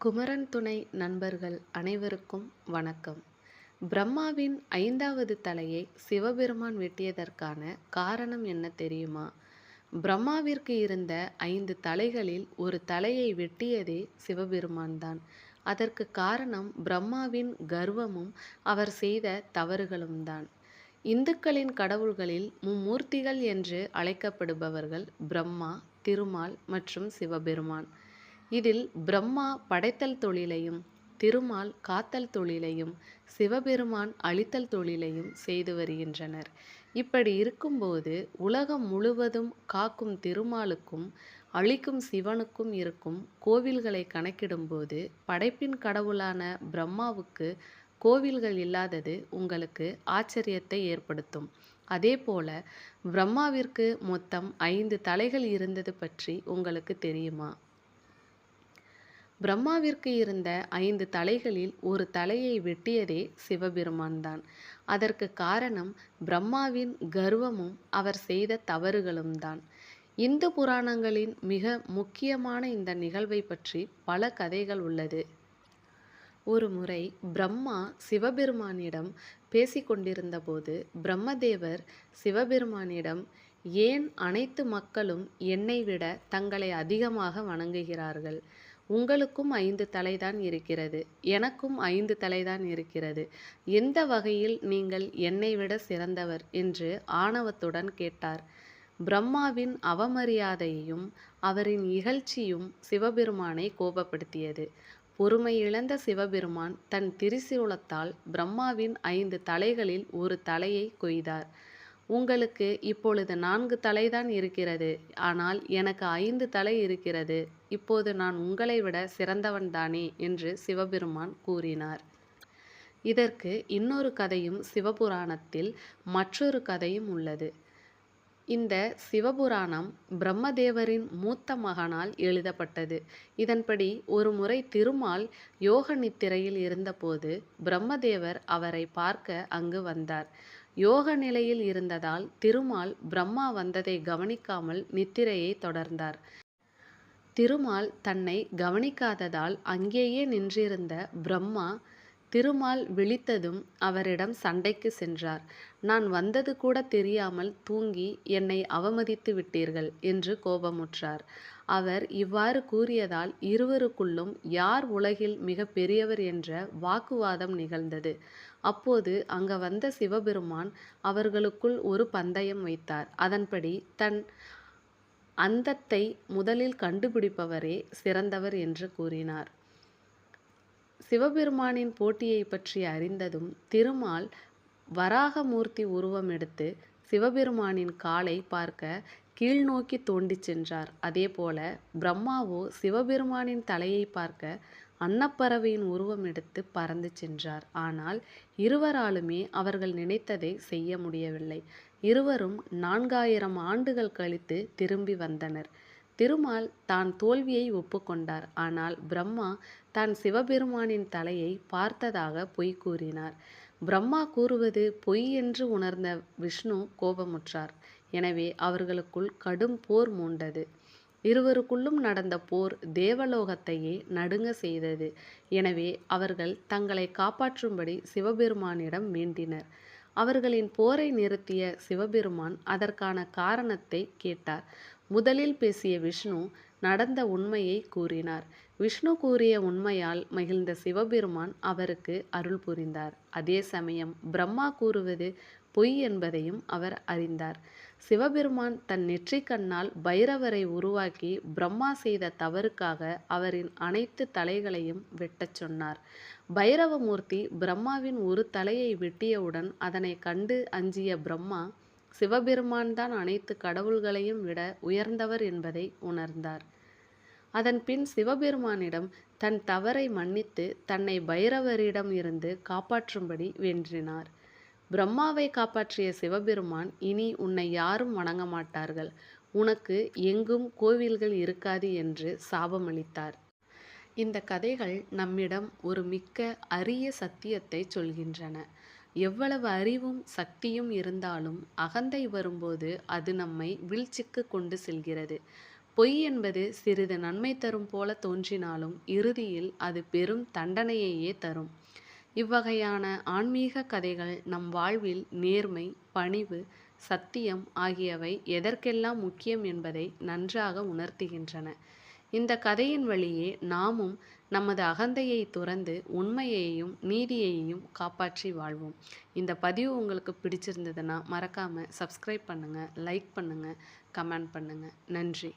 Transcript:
குமரன் துணை நண்பர்கள் அனைவருக்கும் வணக்கம். பிரம்மாவின் ஐந்தாவது தலையை சிவபெருமான் வெட்டியதற்கான காரணம் என்ன தெரியுமா? பிரம்மாவிற்கு இருந்த ஐந்து தலைகளில் ஒரு தலையை வெட்டியதே சிவபெருமான் தான். அதற்கு காரணம் பிரம்மாவின் கர்வமும் அவர் செய்த தவறுகளும் தான். இந்துக்களின் கடவுள்களில் மும்மூர்த்திகள் என்று அழைக்கப்படுபவர்கள் பிரம்மா திருமால் மற்றும் சிவபெருமான். இதில் பிரம்மா படைத்தல் தொழிலையும் திருமால் காத்தல் தொழிலையும் சிவபெருமான் அழித்தல் தொழிலையும் செய்து வருகின்றனர். இப்படி இருக்கும்போது உலகம் முழுவதும் காக்கும் திருமாலுக்கும் அழிக்கும் சிவனுக்கும் இருக்கும் கோவில்களை கணக்கிடும்போது படைப்பின் கடவுளான பிரம்மாவுக்கு கோவில்கள் இல்லாதது உங்களுக்கு ஆச்சரியத்தை ஏற்படுத்தும். அதேபோல பிரம்மாவிற்கு மொத்தம் ஐந்து தலைகள் இருந்தது பற்றி உங்களுக்கு தெரியுமா? பிரம்மாவிற்கு இருந்த ஐந்து தலைகளில் ஒரு தலையை வெட்டியதே சிவபெருமான்தான். அதற்கு காரணம் பிரம்மாவின் கர்வமும் அவர் செய்த தவறுகளும் தான் இந்து புராணங்களின் மிக முக்கியமான இந்த நிகழ்வை பற்றி பல கதைகள் உள்ளது. ஒரு முறை பிரம்மா சிவபெருமானிடம் பேசிக்கொண்டிருந்தபோது பிரம்மதேவர் சிவபெருமானிடம் ஏன் அனைத்து மக்களும் என்னை விட தங்களை அதிகமாக வணங்குகிறார்கள்? உங்களுக்கும் ஐந்து தலைதான் இருக்கிறது. எனக்கும் ஐந்து தலைதான் இருக்கிறது. எந்த வகையில் நீங்கள் என்னை விட சிறந்தவர் என்று ஆணவத்துடன் கேட்டார். பிரம்மாவின் அவமரியாதையும் அவரின் இகழ்ச்சியும் சிவபெருமானை கோபப்படுத்தியது. பொறுமை இழந்த சிவபெருமான் தன் திரிசூலத்தால் பிரம்மாவின் ஐந்து தலைகளில் ஒரு தலையை கொய்தார். உங்களுக்கு இப்பொழுது நான்கு தலைதான் இருக்கிறது. ஆனால் எனக்கு ஐந்து தலை இருக்கிறது. இப்போது நான் உங்களை விட சிறந்தவன்தானே என்று சிவபெருமான் கூறினார். இதற்கு இன்னொரு கதையும் சிவபுராணத்தில் மற்றொரு கதையும் உள்ளது. இந்த சிவபுராணம் பிரம்மதேவரின் மூத்த மகனால் எழுதப்பட்டது. இதன்படி ஒரு முறை திருமால் யோக நித்திரையில் இருந்தபோது பிரம்மதேவர் அவரை பார்க்க அங்கு வந்தார். யோக நிலையில் இருந்ததால் திருமால் பிரம்மா வந்ததை கவனிக்காமல் நித்திரையை தொடர்ந்தார். திருமால் தன்னை கவனிக்காததால் அங்கேயே நின்றிருந்த பிரம்மா திருமால் விழித்ததும் அவரிடம் சண்டைக்கு சென்றார். நான் வந்தது கூட தெரியாமல் தூங்கி என்னை அவமதித்து விட்டீர்கள் என்று கோபமுற்றார். அவர் இவ்வாறு கூறியதால் இருவருக்குள்ளும் யார் உலகில் மிக பெரியவர் என்ற வாக்குவாதம் நிகழ்ந்தது. அப்போது அங்க வந்த சிவபெருமான் அவர்களுக்குள் ஒரு பந்தயம் வைத்தார். அதன்படி தன் அந்தத்தை முதலில் கண்டுபிடிப்பவரே சிறந்தவர் என்று கூறினார். சிவபெருமானின் போட்டியை பற்றி அறிந்ததும் திருமால் வராகமூர்த்தி உருவம் எடுத்து சிவபெருமானின் காலை பார்க்க கீழ்நோக்கி தோண்டிச் சென்றார். அதேபோல பிரம்மாவோ சிவபெருமானின் தலையை பார்க்க அன்னப்பறவையின் உருவம் எடுத்து பறந்து சென்றார். ஆனால் இருவராலுமே அவர்கள் நினைத்ததை செய்ய முடியவில்லை. இருவரும் நான்காயிரம் ஆண்டுகள் கழித்து திரும்பி வந்தனர். திருமால் தான் தோல்வியை ஒப்புக்கொண்டார் ஆனால் பிரம்மா தான் சிவபெருமானின் தலையை பார்த்ததாக பொய் கூறினார். பிரம்மா கூறுவது பொய் என்று உணர்ந்த விஷ்ணு கோபமுற்றார். எனவே அவர்களுக்குள் கடும் போர் மூண்டது. இருவருக்குள்ளும் நடந்த போர் தேவலோகத்தையே நடுங்க செய்தது. எனவே அவர்கள் தங்களை காப்பாற்றும்படி சிவபெருமானிடம் வேண்டினர். அவர்களின் போரை நிறுத்திய சிவபெருமான் அதற்கான காரணத்தை கேட்டார். முதலில் பேசிய விஷ்ணு நடந்த உண்மையை கூறினார். விஷ்ணு கூறிய உண்மையால் மகிழ்ந்த சிவபெருமான் அவருக்கு அருள் புரிந்தார். அதே சமயம் பிரம்மா கூறுவது பொய் என்பதையும் அவர் அறிந்தார். சிவபெருமான் தன் நெற்றிக்கண்ணால் பைரவரை உருவாக்கி பிரம்மா செய்த தவறுக்காக அவரின் அனைத்து தலைகளையும் வெட்டச் சொன்னார். பைரவமூர்த்தி பிரம்மாவின் ஒரு தலையை வெட்டியவுடன் அதனை கண்டு அஞ்சிய பிரம்மா சிவபெருமான் தான் அனைத்து கடவுள்களையும் விட உயர்ந்தவர் என்பதை உணர்ந்தார். அதன் பின் சிவபெருமானிடம் தன் தவறை மன்னித்து தன்னை பைரவரிடம் இருந்து காப்பாற்றும்படி வென்றினார். பிரம்மாவை காப்பாற்றிய சிவபெருமான் இனி உன்னை யாரும் வணங்க மாட்டார்கள். உனக்கு எங்கும் கோவில்கள் இருக்காது என்று சாபமளித்தார். இந்த கதைகள் நம்மிடம் ஒரு மிக்க அரிய சத்தியத்தை சொல்கின்றன. எவ்வளவு அறிவும் சக்தியும் இருந்தாலும் அகந்தை வரும்போது அது நம்மை வீழ்ச்சிக்கு கொண்டு செல்கிறது. பொய் என்பது சிறிது நன்மை தரும் போல தோன்றினாலும் இறுதியில் அது பெரும் தண்டனையையே தரும். இவ்வகையான ஆன்மீக கதைகள் நம் வாழ்வில் நேர்மை பணிவு சத்தியம் ஆகியவை எதற்கெல்லாம் முக்கியம் என்பதை நன்றாக உணர்த்துகின்றன. இந்த கதையின் வழியே நாமும் நமது அகந்தையை துறந்து உண்மையையும் நீதியையும் காப்பாற்றி வாழ்வோம். இந்த பதிவு உங்களுக்கு பிடிச்சிருந்ததுன்னா மறக்காமல் சப்ஸ்கிரைப் பண்ணுங்கள் லைக் பண்ணுங்கள் கமெண்ட் பண்ணுங்கள் நன்றி.